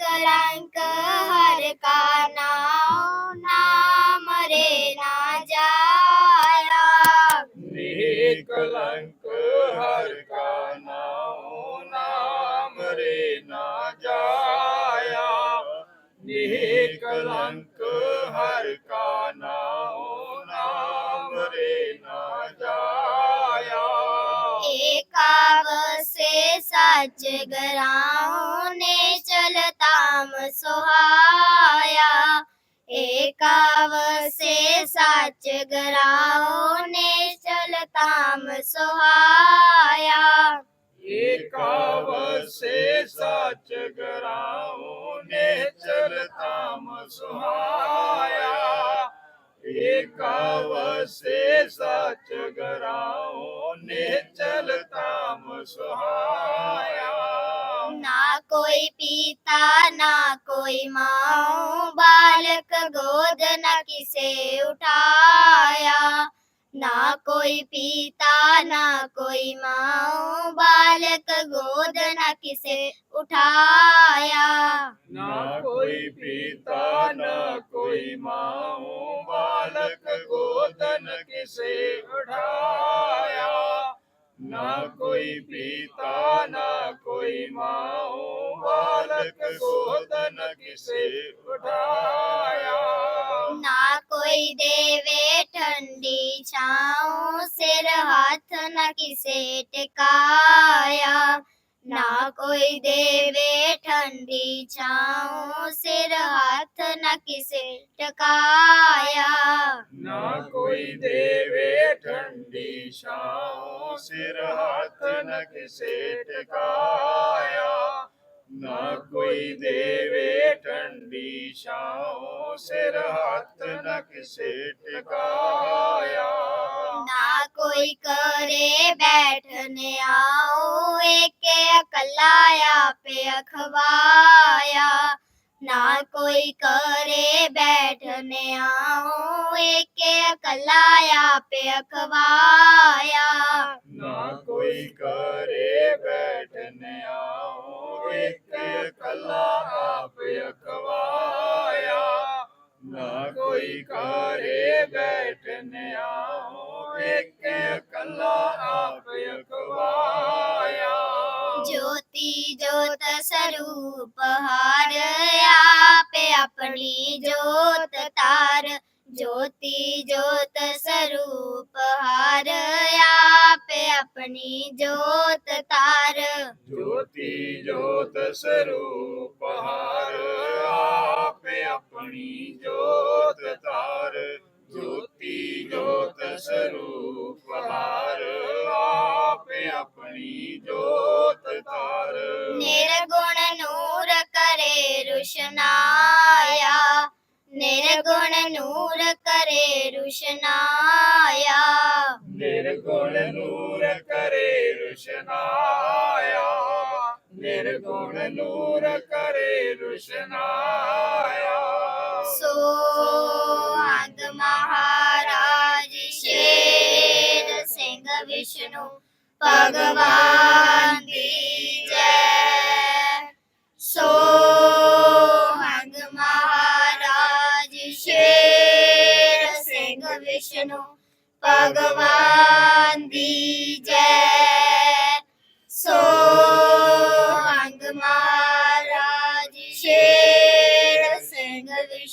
कलंक हर का नाम नाम रे ना जाया। निकलंक हर का नाम नाम रे ना जाया। निकलंक हर का नाम नाम रे ना जाया। एकाव से सच गराओ ने चलताम सुहाया। एक से सच गराओ ने चलताम सुहाया। एक से सच गराओ ने चलताम सुहाया। एकाव से सच गराओ ने चलताम सुहाया। ना कोई पिता, ना कोई माँ, बालक गोद न किसे उठाया। ना कोई पिता ना कोई माँ बालक गोद न किसे उठाया। ना कोई पिता न कोई माँ बालक गोदन किसे उठाया। ना कोई पिता न कोई माँ बालक गोदन किसे उठाया। ना कोई देवे ठंडी छाँव सिर हाथ न किसे टिकाया ना कोई देवे ठंडी छाँव सिर हाथ न किसे टकाया ना कोई देवे ठंडी छाँव सिर हाथ न किसे टिकाया ना कोई देवे ਡੰਡੀ ਛਾਉ, ਸਿਰ ਹੱਥ ਨ ਕਿਸੇ ਟਿਕਾਇਆ। ਨਾ ਕੋਈ ਕਰੇ ਬੈਠਨੇ ਆਉ ਏਕੇ ਅਕਲਾ ਆਪੇ ਅਖਵਾਇਆ। ਨਾ ਕੋਈ ਕਰੇ ਬੈਠਨੇ ਆਉ ਏਕੇ ਅਕਲਾ ਆਪੇ ਅਖਵਾਇਆ। ਵਿਕਾਰੇ ਬੈਠਨਿਆ ਹੋ ਇੱਕ ਕੱਲਾ ਆਪ ਅਖਵਾਇਆ। ਜੋਤੀ ਜੋਤ ਸਰੂਪ ਹਾਰ ਆਪ ਆਪਣੀ ਜੋਤ ਤਾਰ। ਜੋਤੀ ਜੋਤ ਸਰੂਪ ਹਾਰ ਆਪ ਆਪਣੀ ਜੋਤ ਤਾਰ। ਜੋਤੀ ਜੋਤ ਸਰੂਪ ਹਾਰ ਆਪ ਪ੍ਰਭ ਆਪਣੀ ਜੋਤ ਧਾਰ ਜੋਤੀ ਜੋਤ ਸਰੂਪ ਹਾਰ। ਆਪ ਆਪਣੀ ਜੋਤ ਧਾਰ। ਨਿਰਗੁਣ ਨੂਰ ਕਰੇ ਰੁਸ਼ਨਾਇਆ। ਨਿਰਗੁਣ ਨੂਰ ਕਰੇ ਰੁਸ਼ਨਾਇਆ। ਨਿਰਗੁਣ ਨੂਰ ਕਰੇ ਰੁਸ਼ਨਾਇਆ। ਨਿਰਗੁਣ ਨੂਰ ਕਰੇ ਰੁਸ਼ਨਾਇਆ। સો આદ મહારાજ શેર સિંહ વિષ્ણુ ભગવાન કી જય સો આદ મહારાજ શેર સિંહ વિષ્ણુ ભગવાન કી જય સો